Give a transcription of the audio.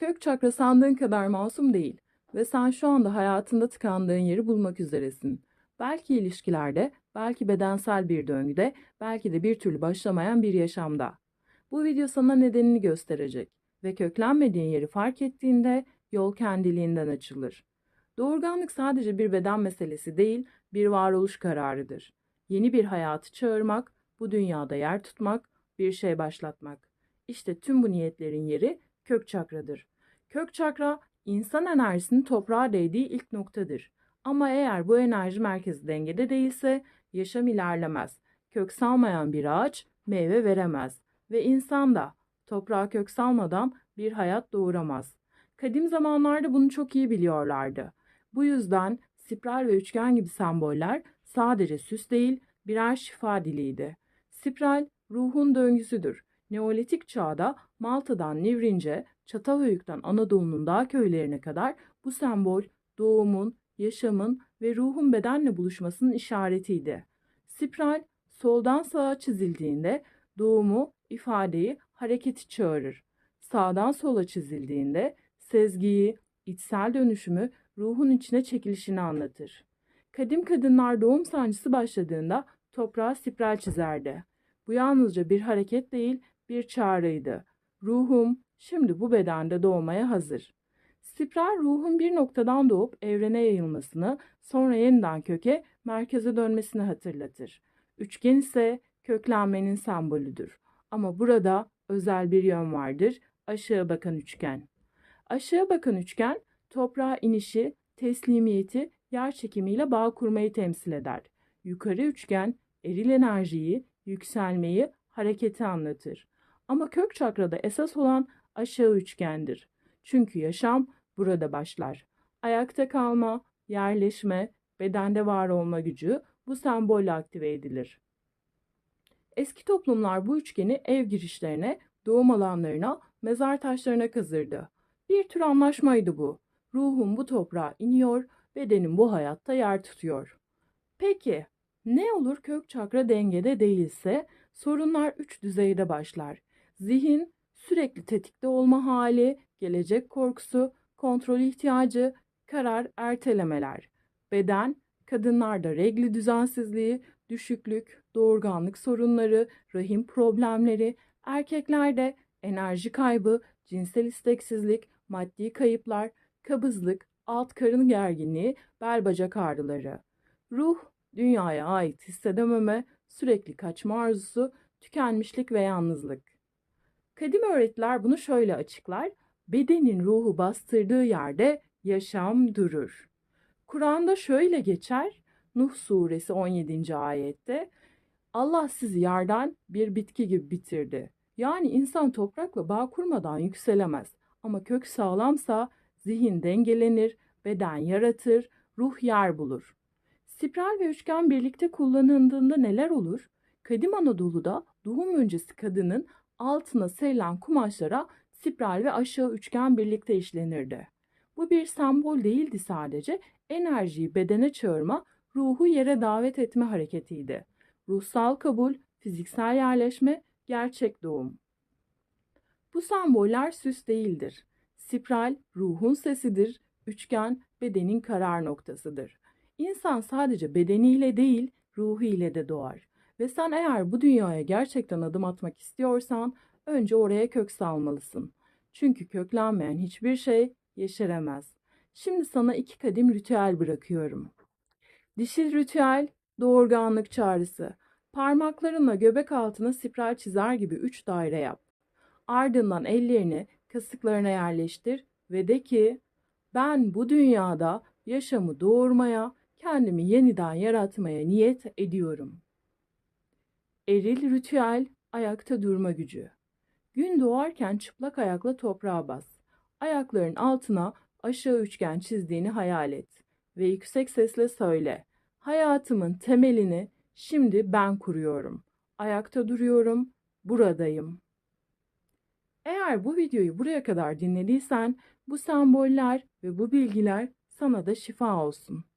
Kök çakra sandığın kadar masum değil ve sen şu anda hayatında tıkandığın yeri bulmak üzeresin. Belki ilişkilerde, belki bedensel bir döngüde, belki de bir türlü başlamayan bir yaşamda. Bu video sana nedenini gösterecek ve köklenmediğin yeri fark ettiğinde yol kendiliğinden açılır. Doğurganlık sadece bir beden meselesi değil, bir varoluş kararıdır. Yeni bir hayatı çağırmak, bu dünyada yer tutmak, bir şey başlatmak. İşte tüm bu niyetlerin yeri kök çakradır. Kök çakra insan enerjisinin toprağa değdiği ilk noktadır. Ama eğer bu enerji merkezi dengede değilse yaşam ilerlemez. Kök salmayan bir ağaç meyve veremez ve insan da toprağa kök salmadan bir hayat doğuramaz. Kadim zamanlarda bunu çok iyi biliyorlardı. Bu yüzden spiral ve üçgen gibi semboller sadece süs değil birer şifa diliydi. Spiral ruhun döngüsüdür. Neolitik çağda Malta'dan Nivrince, Çatalhöyük'ten Anadolu'nun dağ köylerine kadar bu sembol doğumun, yaşamın ve ruhun bedenle buluşmasının işaretiydi. Spiral soldan sağa çizildiğinde doğumu, ifadeyi, hareketi çağırır. Sağdan sola çizildiğinde sezgiyi, içsel dönüşümü, ruhun içine çekilişini anlatır. Kadim kadınlar doğum sancısı başladığında toprağa spiral çizerdi. Bu yalnızca bir hareket değil, bir çağrıydı. Ruhum şimdi bu bedende doğmaya hazır. Spiral ruhun bir noktadan doğup evrene yayılmasını, sonra yeniden köke, merkeze dönmesini hatırlatır. Üçgen ise köklenmenin sembolüdür. Ama burada özel bir yön vardır. Aşağı bakan üçgen. Aşağı bakan üçgen toprağa inişi, teslimiyeti, yer çekimiyle bağ kurmayı temsil eder. Yukarı üçgen eril enerjiyi, yükselmeyi, hareketi anlatır. Ama kök çakrada esas olan aşağı üçgendir. Çünkü yaşam burada başlar. Ayakta kalma, yerleşme, bedende var olma gücü bu sembolle aktive edilir. Eski toplumlar bu üçgeni ev girişlerine, doğum alanlarına, mezar taşlarına kazırdı. Bir tür anlaşmaydı bu. Ruhum bu toprağa iniyor, bedenim bu hayatta yer tutuyor. Peki, ne olur kök çakra dengede değilse sorunlar üç düzeyde başlar. Zihin sürekli tetikte olma hali, gelecek korkusu, kontrol ihtiyacı, karar ertelemeler. Beden, kadınlarda regli düzensizliği, düşüklük, doğurganlık sorunları, rahim problemleri, erkeklerde enerji kaybı, cinsel isteksizlik, maddi kayıplar, kabızlık, alt karın gerginliği, bel bacak ağrıları. Ruh, dünyaya ait hissedememe, sürekli kaçma arzusu, tükenmişlik ve yalnızlık. Kadim öğretiler bunu şöyle açıklar. Bedenin ruhu bastırdığı yerde yaşam durur. Kur'an'da şöyle geçer. Nuh suresi 17. ayette Allah sizi yerden bir bitki gibi bitirdi. Yani insan toprakla bağ kurmadan yükselemez. Ama kök sağlamsa zihin dengelenir, beden yaratır, ruh yer bulur. Spiral ve üçgen birlikte kullanıldığında neler olur? Kadim Anadolu'da doğum öncesi kadının altına serilen kumaşlara spiral ve aşağı üçgen birlikte işlenirdi. Bu bir sembol değildi sadece, enerjiyi bedene çağırma, ruhu yere davet etme hareketiydi. Ruhsal kabul, fiziksel yerleşme, gerçek doğum. Bu semboller süs değildir. Spiral ruhun sesidir, üçgen bedenin karar noktasıdır. İnsan sadece bedeniyle değil, ruhu ile de doğar. Ve sen eğer bu dünyaya gerçekten adım atmak istiyorsan önce oraya kök salmalısın. Çünkü köklenmeyen hiçbir şey yeşeremez. Şimdi sana iki kadim ritüel bırakıyorum. Dişil ritüel, doğurganlık çağrısı. Parmaklarınla göbek altına spiral çizer gibi üç daire yap. Ardından ellerini kasıklarına yerleştir ve de ki ben bu dünyada yaşamı doğurmaya, kendimi yeniden yaratmaya niyet ediyorum. Eril ritüel ayakta durma gücü. Gün doğarken çıplak ayakla toprağa bas. Ayakların altına aşağı üçgen çizdiğini hayal et ve yüksek sesle söyle. Hayatımın temelini şimdi ben kuruyorum. Ayakta duruyorum, buradayım. Eğer bu videoyu buraya kadar dinlediysen bu semboller ve bu bilgiler sana da şifa olsun.